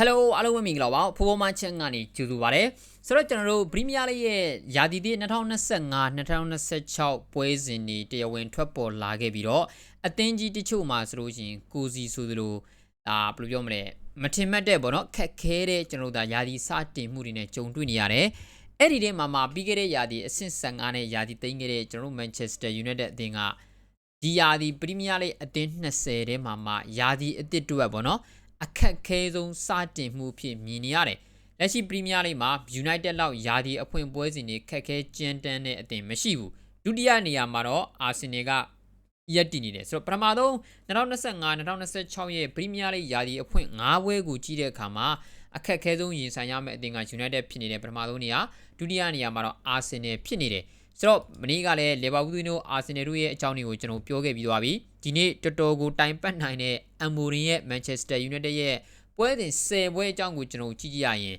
Hello အားလုံးပဲမင်္ဂလာပါဖိုးဖိုးမချန်ကနေကြိုဆိုပါရစေဆိုတော့ကျွန်တော်တို့ပရီးမီးယားလိရဲ့ယာတီတိ2025 2026ပွဲစဉ်တွေတရားဝင်ထွက်ပေါ်လာခဲ့ပြီးတော့အသင်းကြီးတချို့မှာဆိုလို့ရှိရင်ကိုစီဆိုသလိုဒါဘယ်လိုပြောမလဲမထင်မှတ်တဲ့ပေါ့နော်ခက်ခဲတဲ့ကျွန်တော်တို့ဒါယာတီစတင်မှုတွေနဲ့ကြုံတွေ့နေရတယ်အဲ့ဒီထဲမှာမှာပြီးခဲ့တဲ့ယာတီအဆင့်15နဲ့ယာတီသိမ်းခဲ့တဲ့ကျွန်တော်တို့ Manchester United အသင်းကဒီယာတီပရီးမီးယားလိအသင်း20ထဲမှာမှာယာတီအသစ်တွေပေါ့နော် အခက်ခဲဆုံးစတင်မှုဖြစ်မြင်နေရတယ်။လက်ရှိပရီးမီးယားလိမှာ United လောက်ယာဒီအဖွင့်ပွဲစဉ်တွေခက်ခဲကြမ်းတမ်းတဲ့အသင်းမရှိဘူး။ဒုတိယနေရာမှာတော့ Arsenal ကရက်တည်နေတယ်ဆိုတော့ပထမဆုံး2025 2026ရဲ့ပရီးမီးယားလိယာဒီအဖွင့်၅ပွဲကိုကြီးတဲ့အခါမှာအခက်ခဲဆုံးရင်ဆိုင်ရမယ့်အသင်းက United ဖြစ်နေတဲ့ပထမဆုံးနေရာဒုတိယနေရာမှာတော့ Arsenal ဖြစ်နေတယ်။ဆိုတော့မနေ့ကလည်းလေဘာပူးတို့အာဆင်နယ်တို့ရဲ့အကြောင်းတွေကိုကျွန်တော်ပြောခဲ့ပြီးသွားပြီ ဒီနေ့တော်တော်ကိုတိုင်ပတ်နိုင်တဲ့အမ်မိုရင်ရဲ့ Manchester United ရဲ့ပွဲစဉ်10ပွဲအကြောင်းကိုကျွန်တော်ကြည့်ကြည့်ရရင်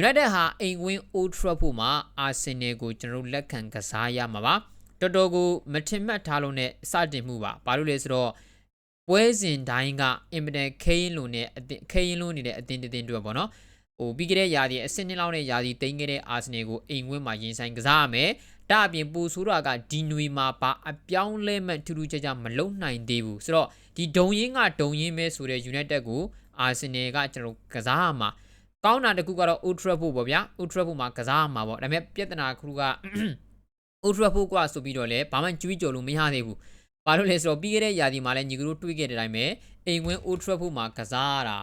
United ဟာအိမ်ကွင်း Old Trafford မှာ Arsenal ကိုကျွန်တော်လက်ခံကစားရမှာပါတော်တော်ကိုမထင်မှတ်ထားလို့နဲ့စတင်မှုပါဘာလို့လဲဆိုတော့ပွဲစဉ်တိုင်းကအင်မတန်ခဲရင်လုံးနဲ့အသင်ခဲရင်လုံးနေတဲ့အသင်တစ်သင်တွေပေါ့နော်ဟိုပြီးကြတဲ့ယာဒီအဆင့်နှစ်လောက်နဲ့ယာဒီတိန်းခဲ့တဲ့ Arsenal ကိုအိမ်ကွင်းမှာရင်ဆိုင်ကစားရမယ် ဒါအပြင်ပူဆိုးတာကဒီနွေမှာပါအပြောင်းလဲမဲ့ထူးထူးခြားခြားမလုံနိုင်သေးဘူးဆိုတော့ဒီဒုံရင်းကဒုံရင်းပဲဆိုတဲ့ United ကို Arsenal ကကျွန်တော်ကစားရမှာကောင်းတာတခုကတော့ Old Trafford ပေါ့ဗျာ Old Trafford မှာကစားရမှာပေါ့ဒါပေမဲ့ပြဿနာတစ်ခုက Old Trafford ကဆိုပြီးတော့လည်းဘာမှကြွေးကြော်လို့မရသေးဘူးဘာလို့လဲဆိုတော့ပြီးခဲ့တဲ့ရာသီမှာလည်းညီကတို့တွေးခဲ့တဲ့အတိုင်းပဲအိမ်ဝင် Old Trafford မှာကစားရတာ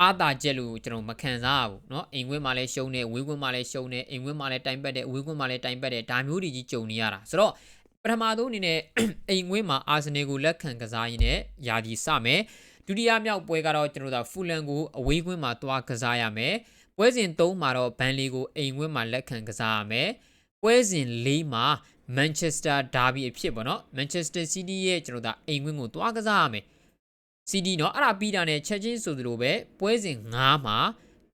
အာသာချက်လို့ကျွန်တော်မခံစားဘူးเนาะအိမ်ခွင်းမှာလည်းရှုံးတယ်ဝေးခွင်းမှာလည်းရှုံးတယ်အိမ်ခွင်းမှာလည်းတိုင်ပတ်တယ်ဝေးခွင်းမှာလည်းတိုင်ပတ်တယ်ဒါမျိုးတွေကြီးကြုံနေရတာဆိုတော့ပထမဆုံးအနေနဲ့ အိမ်ခွင်းမှာအာဆင်နယ်ကိုလက်ခံကစားရင်းနဲ့ယာဒီစမယ်ဒုတိယမြောက်ပွဲကတော့ကျွန်တော်တို့ဖူလန်ကိုအဝေးခွင်းမှာသွားကစားရမယ်ပွဲစဉ်3မှာတော့ဘန်လီကိုအိမ်ခွင်းမှာလက်ခံကစားရမယ်ပွဲစဉ်4မှာ Manchester Derby အဖြစ်ပေါ့နော် Manchester City ရဲ့ကျွန်တော်တို့အိမ်ခွင်းကိုသွားကစားရမယ် CD เนาะအဲ့ဒါပြီးတာနဲ့ချက်ချင်းဆိုသလိုပဲပွဲစဉ်9မှာ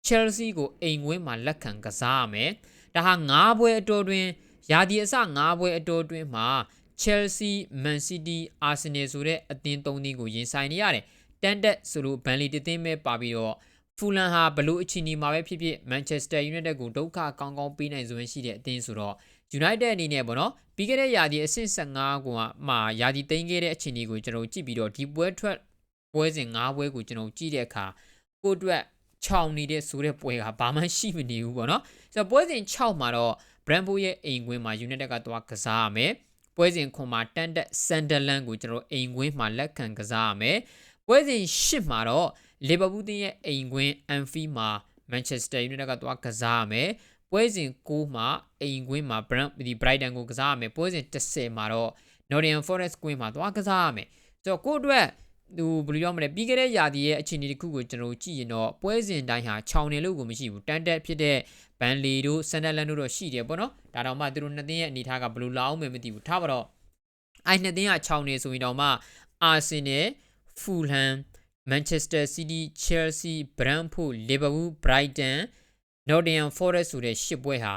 Chelsea ကိုအိမ်ဝင်းမှာလက်ခံကစားရမယ်ဒါဟာ9ပွဲအတော်တွင်ယာဒီအစ9ပွဲအတော်တွင်မှာ Chelsea, Man City, Arsenal ဆိုတဲ့အသင်း၃သင်းကိုရင်ဆိုင်နေရတယ်တန်တက်ဆိုလို့ဘန်လီတသင်းပဲပါပြီးတော့ဖူလန်ဟာဘလို့အချီနီမှာပဲဖြစ်ဖြစ် Manchester United ကိုဒုက္ခကောင်းကောင်းပေးနိုင်စွမ်းရှိတဲ့အသင်းဆိုတော့ United အနေနဲ့ပေါ့နော်ပြီးခဲ့တဲ့ယာဒီအဆင့်15ကိုမှယာဒီသိမ်းခဲ့တဲ့အခြေအနေကိုကျွန်တော်ကြည့်ပြီးတော့ဒီပွဲထွက် ပွဲစဉ်၅ပွဲကိုကျွန်တော်ကြည့်တဲ့အခါကိုအတွက်ခြောင်နေတဲ့ဆိုတဲ့ပွဲကဘာမှရှိမနေဘူးပေါ့နော်ဆိုတော့ပွဲစဉ်6မှာတော့ Brentford ရဲ့အိမ်ကွင်းမှာ United ကသွားကစားရမယ်ပွဲစဉ်ခွန်မှာတန်တက် Sunderland ကိုကျွန်တော်အိမ်ကွင်းမှာလက်ခံကစားရမယ်ပွဲစဉ်10မှာတော့ Liverpool တင်းရဲ့အိမ်ကွင်း Anfield မှာ Manchester United ကသွားကစားရမယ်ပွဲစဉ်9မှာအိမ်ကွင်းမှာ Brent ဒီ Brighton ကိုကစားရမယ်ပွဲစဉ်10မှာတော့ Nottingham Forest ကွင်းမှာသွားကစားရမယ်ဆိုတော့ကိုအတွက် သူဘယ်လိုပြောမလဲပြီးခဲ့တဲ့ယာတီရဲ့အခြေအနေတစ်ခုကိုကျွန်တော်ကြည့်ရင်တော့ပွဲစဉ်တိုင်းဟာခြောင်နေလို့ကိုမရှိဘူးတန်တက်ဖြစ်တဲ့ဘန်လီတို့ဆန်ဒလန်တို့တော့ရှိတယ်ပေါ့နော်ဒါတော့မှသူတို့နှစ်သင်းရဲ့အနေအထားကဘယ်လိုလာအောင်မှမသိဘူးထားပါတော့အဲ့နှစ်သင်းကခြောင်နေဆိုရင်တော့မှအာဆင်နယ်ဖူလမ်မန်ချက်စတာစီးတီးချယ်ဆီဘရန်ဖို့လီဗာပူးဘရိုက်တန်နော်တင်ဟမ်ဖော်ရက်ဆိုတဲ့ရှစ်ပွဲဟာ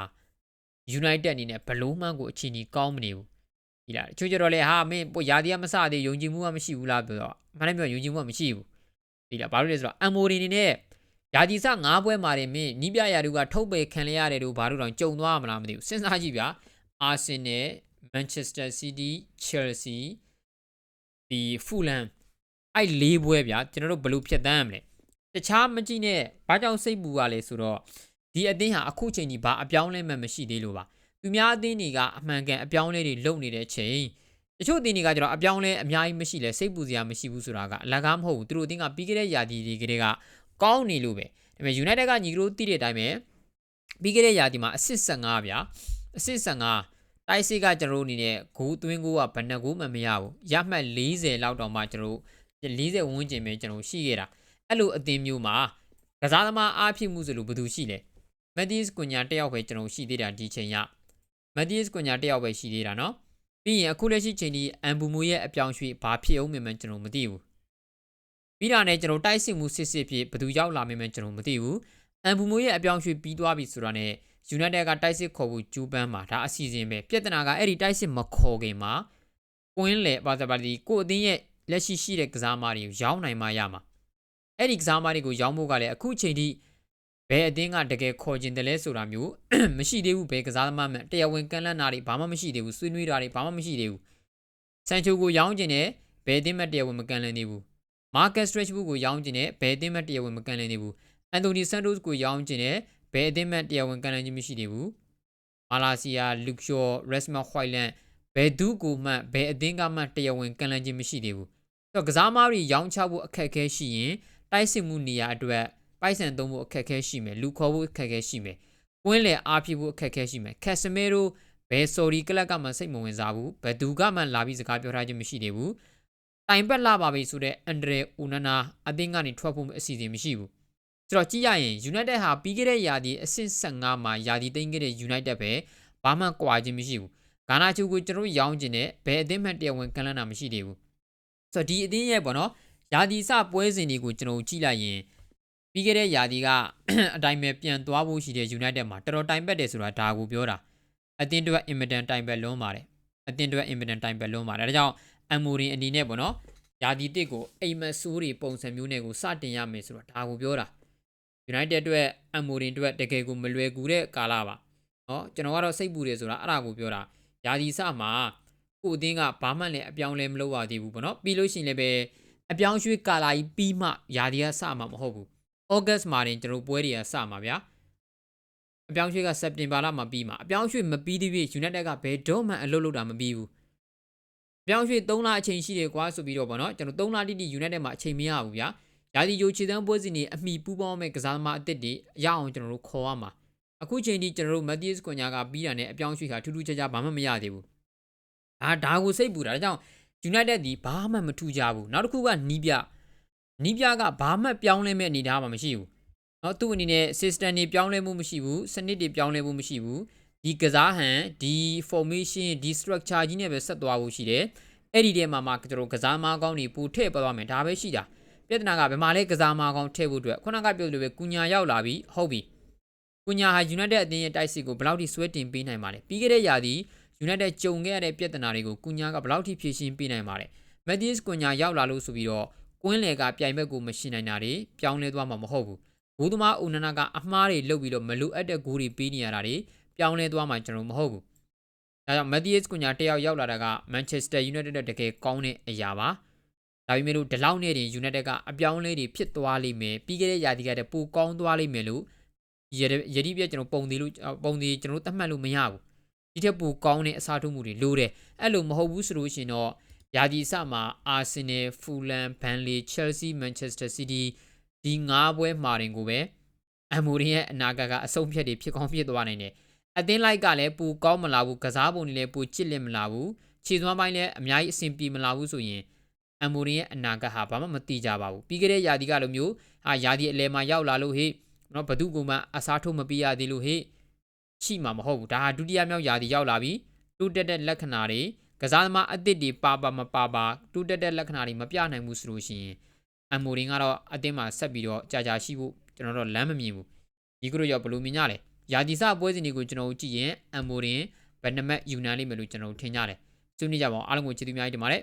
United အနေနဲ့ဘလို့မှကိုအခြေအနေကောင်းမနေဘူး ဒီလားချိုးကြတော့လေဟာမင်းပိုရာဒီကမစသေးယုံကြည်မှုကမရှိဘူးလားပြောတော့မနေ့ပြောယုံကြည်မှုကမရှိဘူးဒီလားဘာလို့လဲဆိုတော့အမ်မိုရီနေနဲ့ရာဒီစ၅ပွဲမှာတင်မင်းနီးပြရာတို့ကထုတ်ပယ်ခံရရတယ်လို့ဘာလို့တော့ကြုံသွားမလားမသိဘူးစဉ်းစားကြည့်ဗျာအာဆင်နယ်မန်ချက်စတာစီးတီးချယ်လ်ဆီဒီဖူလန်အဲ့လေးပွဲဗျာကျွန်တော်တို့ဘယ်လိုဖြတ်တန်းရမလဲတခြားမကြည့်နဲ့ဘာကြောင့်စိတ်ပူရလဲဆိုတော့ဒီအသင်းဟာအခုချိန်ကြီးဘာအပြောင်းလဲမှမရှိသေးလို့ပါ သူများအသင်းတွေကအမှန်ကန်အပြောင်းလဲတွေလုပ်နေတဲ့ချိန်တချို့အသင်းတွေကကျတော့အပြောင်းလဲအများကြီးမရှိလဲစိတ်ပူစရာမရှိဘူးဆိုတာကအလကားမဟုတ်ဘူးသူတို့အသင်းကပြီးခဲ့တဲ့ယာတီတွေကတည်းကကောင်းနေလို့ပဲဒါပေမဲ့ United ကညီကတို့သိတဲ့အတိုင်းပဲပြီးခဲ့တဲ့ယာတီမှာအဆစ်15ဗျာအဆစ်15တိုက်စစ်ကကျွန်တော်တို့အနေနဲ့ဂိုးသွင်းဂိုးကဘယ်နှဂိုးမှမရဘူးရမှတ်40လောက်တောင်မှကျွန်တော်တို့40ဝန်းကျင်ပဲကျွန်တော်ရှိခဲ့တာအဲ့လိုအသင်းမျိုးမှာကစားသမားအားဖြစ်မှုဆိုလို့ဘယ်သူရှိလဲမက်သီးစ်ကွန်ညာတယောက်ပဲကျွန်တော်ရှိသေးတာဒီချိန်ရ မက်တီးယပ်ကွန်ညာတယောက်ပဲရှိသေးတာနော်ပြီးရင်အခုလက်ရှိချိန်ဒီအန်ဘူမူရဲ့အပြောင်းရွှေ့ဘာဖြစ်အောင်မှန်းကျွန်တော်မသိဘူးပြီးတာနဲ့ကျွန်တော်တိုက်စစ်မှုစစ်စစ်ဖြစ်ဘယ်သူရောက်လာမှန်းကျွန်တော်မသိဘူးအန်ဘူမူရဲ့အပြောင်းရွှေ့ပြီးသွားပြီဆိုတာနဲ့ယူနိုက်တက်ကတိုက်စစ်ခေါ်ဖို့ကြိုးပမ်းမှာဒါအစီအစဉ်ပဲပြဿနာကအဲ့ဒီတိုက်စစ်မခေါ်ခင်မှာကွင်းလေပါဇပါတီကိုအသင်းရဲ့လက်ရှိရှိတဲ့ကစားမတွေကိုရောင်းနိုင်မှရမှာအဲ့ဒီကစားမတွေကိုရောင်းဖို့ကလည်းအခုချိန်ထိ ဘယ်အသင်းကတကယ်ခေါ်ကျင်တယ်လဲဆိုတာမျိုးမရှိသေးဘူးဘယ်ကစားသမားမှတရားဝင်ကန်လန့်တာတွေဘာမှမရှိသေးဘူးဆွေးနွေးတာတွေဘာမှမရှိသေးဘူးဆန်ချိုကိုရောင်းကျင်တယ်ဘယ်အသင်းမှတရားဝင်မကန်လန့်သေးဘူးမာကတ်စထရက်ချ်ဘူးကိုရောင်းကျင်တယ်ဘယ်အသင်းမှတရားဝင်မကန်လန့်သေးဘူးအန်တိုနီဆန်တိုစ်ကိုရောင်းကျင်တယ်ဘယ်အသင်းမှတရားဝင်ကန်လန့်ခြင်းမရှိသေးဘူးမာလာစီယာလူကယောရက်စမခွိုင်လန်ဘယ်သူကိုမှဘယ်အသင်းကမှတရားဝင်ကန်လန့်ခြင်းမရှိသေးဘူးအဲ့တော့ကစားသမားတွေရောင်းချဖို့အခက်အခဲရှိရင်တိုက်စစ်မှုနေရာအတွက် ပိုက်ဆံသုံးဖို့အခက်အခဲရှိမယ်လူခေါ်ဖို့အခက်အခဲရှိမယ်ကွင်းလေအားဖြစ်ဖို့အခက်အခဲရှိမယ်ကက်စမဲရိုဘယ်ဆိုရီကလပ်ကမှစိတ်မဝင်စားဘူးဘယ်သူကမှလာပြီးစကားပြောထားခြင်းမရှိသေးဘူးတိုင်ပတ်လာပါပြီဆိုတဲ့အန်ဒရေဦးနနာအသင်းကနေထွက်ဖို့အစီအစဉ်မရှိဘူးဆိုတော့ကြည့်ရရင် United ဟာပြီးခဲ့တဲ့ယာဒီအဆင့်15မှာယာဒီသိမ်းခဲ့တဲ့ United ပဲဘာမှကွာခြင်းမရှိဘူးဂါနာချူကိုကျွန်တော်တို့ရောင်းခြင်းနဲ့ဘယ်အသင်းမှတရားဝင်ကန်လန်းတာမရှိသေးဘူးဆိုတော့ဒီအသင်းရဲ့ပေါ့နော်ယာဒီစပွဲစဉ်တွေကိုကျွန်တော်ကြည့်လိုက်ရင် ပြီးခဲ့တဲ့ယာဒီက အတိုင်းပဲပြန်သွားဖို့ရှိတဲ့ United မှာတော်တော်တိုင်ပတ်တယ်ဆိုတာဒါကိုပြောတာအသင်းတွေအင်မတန်တိုင်ပတ်လွန်းပါတယ်အသင်းတွေအင်မတန်တိုင်ပတ်လွန်းပါတယ်ဒါကြောင့်အမ်မိုရင်အနေနဲ့ပေါ့နော်ယာဒီတစ်ကိုအိမ်မက်ဆိုးတွေပုံစံမျိုးနဲ့ကိုစတင်ရမယ်ဆိုတော့ဒါကိုပြောတာ United အတွက်အမ်မိုရင်အတွက်တကယ်ကိုမလွယ်ကူတဲ့ကာလပါเนาะကျွန်တော်ကတော့စိတ်ပူတယ်ဆိုတာအဲ့ဒါကိုပြောတာယာဒီစမှာကိုအသင်းကဘာမှလည်းအပြောင်းလဲမလုပ်ရသေးဘူးပေါ့နော်ပြီးလို့ရှိရင်လည်းပဲအပြောင်းရွှေ့ကာလာကြီးပြီးမှယာဒီကစမှာမဟုတ်ဘူး ဩဂတ်မှာတင်ကျွန်တော်ပွဲတွေကစမှာဗျာအပြောင်းရွှေ့ကစက်တင်ဘာလမှာပြီးမှာအပြောင်းရွှေ့မပြီးသေးပြီ United ကဘယ်တော့မှအလုပ်လုပ်တာမပြီးဘူးအပြောင်းရွှေ့3လအချိန်ရှိတယ်ကွာဆိုပြီးတော့ဗောနော်ကျွန်တော်3လတိတိ United မှာအချိန်မရဘူးဗျာယာဒီယိုခြေတန်းပွဲစဉ်တွေအမိပူးပေါင်းမဲ့ကစားသမားအသစ်တွေရအောင်ကျွန်တော်တို့ခေါ်ရမှာအခုချိန်ထိကျွန်တော်တို့ Matthias Cunha ကပြီးတာနဲ့အပြောင်းရွှေ့ခါထူးထူးခြားခြားဘာမှမရသေးဘူးအာဒါကိုစိတ်ပူတာဒါကြောင့် United ဒီဘာမှမထူးကြဘူးနောက်တစ်ခုကနီးပြ နီးပြကဘာမှပြောင်းလဲမဲ့အနေထားမှမရှိဘူးเนาะသူ့အနေနဲ့ system တွေပြောင်းလဲမှုမရှိဘူးစနစ်တွေပြောင်းလဲမှုမရှိဘူးဒီကစားဟန်ဒီ formation ဒီ structure ကြီးနဲ့ပဲဆက်သွားဖို့ရှိတယ်အဲ့ဒီထဲမှာမှကျွန်တော်ကစားမားကောင်းတွေပူထည့်ပေါ်သွားမယ်ဒါပဲရှိတာပြဿနာကဘယ်မှာလဲကစားမားကောင်းထည့်ဖို့အတွက်ခုနကပြောလို့ပဲကုညာရောက်လာပြီဟုတ်ပြီကုညာဟာ United အသင်းရဲ့တိုက်စစ်ကိုဘယ်လောက်ထိဆွဲတင်ပေးနိုင်ပါလဲပြီးခဲ့တဲ့ရာသီ United ကြုံခဲ့ရတဲ့ပြဿနာတွေကိုကုညာကဘယ်လောက်ထိဖြေရှင်းပေးနိုင်ပါလဲ Matthias ကုညာရောက်လာလို့ဆိုပြီးတော့ ကွင်းလေကပြိုင်ဘက်ကိုမရှိနိုင်တာတွေပြောင်းလဲသွားမှာမဟုတ်ဘူးဂိုးသမားဦးနနာကအမှားတွေလုပ်ပြီးတော့မလိုအပ်တဲ့ဂိုးတွေပေးနေရတာတွေပြောင်းလဲသွားမှာကျွန်တော်မဟုတ်ဘူးဒါကြောင့် Matthias ကုညာတယောက်ရောက်လာတာက Manchester United တကယ်ကောင်းတဲ့အရာပါဒါပေမဲ့လို့ဒီလောက်နဲ့တင် United ကအပြောင်းလဲတွေဖြစ်သွားလိမ့်မယ်ပြီးခဲ့တဲ့ရာသီကတည်းကပိုကောင်းသွားလိမ့်မယ်လို့ရရည်ပြကျွန်တော်ပုံသေးလို့ပုံသေးကျွန်တော်သတ်မှတ်လို့မရဘူးဒီထက်ပိုကောင်းတဲ့အစားထိုးမှုတွေလိုတယ်အဲ့လိုမဟုတ်ဘူးဆိုလို့ရှိရင်တော့ ယာဒီစမှာအာဆင်နယ်ဖူလန်ဘန်လီချယ်ဆီမန်ချက်စတာစီးတီးဒီ၅ပွဲမှာတင်ကိုပဲအမိုရင်ရဲ့အနာဂတ်ကအဆုံးဖြတ်တွေဖြစ်ကောင်းဖြစ်သွားနိုင်တယ်အသင်းလိုက်ကလည်းပူကောင်းမလာဘူးကစားပုံတွေလည်းပူချစ်လစ်မလာဘူးခြေသွမ်းပိုင်းလည်းအများကြီးအဆင်ပြေမလာဘူးဆိုရင်အမိုရင်ရဲ့အနာဂတ်ဟာဘာမှမတိကြပါဘူးပြီးခဲ့တဲ့ယာဒီကလိုမျိုးဟာယာဒီအလဲမှာရောက်လာလို့ဟေ့နော်ဘသူကမှအစားထိုးမပြရသေးလို့ဟေ့ရှိမှာမဟုတ်ဘူးဒါဟာဒုတိယမြောက်ယာဒီရောက်လာပြီတူတက်တဲ့လက္ခဏာတွေ ကစားသမားအသစ်တွေပါပါမပါပါတူတက်တဲ့လက္ခဏာတွေမပြနိုင်ဘူးဆိုလို့ရှိရင်အမိုရင်ကတော့အသင်းမှာဆက်ပြီးတော့ကြာကြာရှိဖို့ကျွန်တော်တို့လမ်းမမြင်ဘူးဒီကတို့ရောဘယ်လိုမြင်ကြလဲယာဒီစပွဲစဉ်တွေကိုကျွန်တော်တို့ကြည့်ရင်အမိုရင်ဘယ်နှမတ်ယူနိုင်လိမ့်မယ်လို့ကျွန်တော်တို့ထင်ကြတယ်ဆွေးနွေးကြပါအောင်အားလုံးကိုကျေးဇူးများကြီးတင်ပါတယ်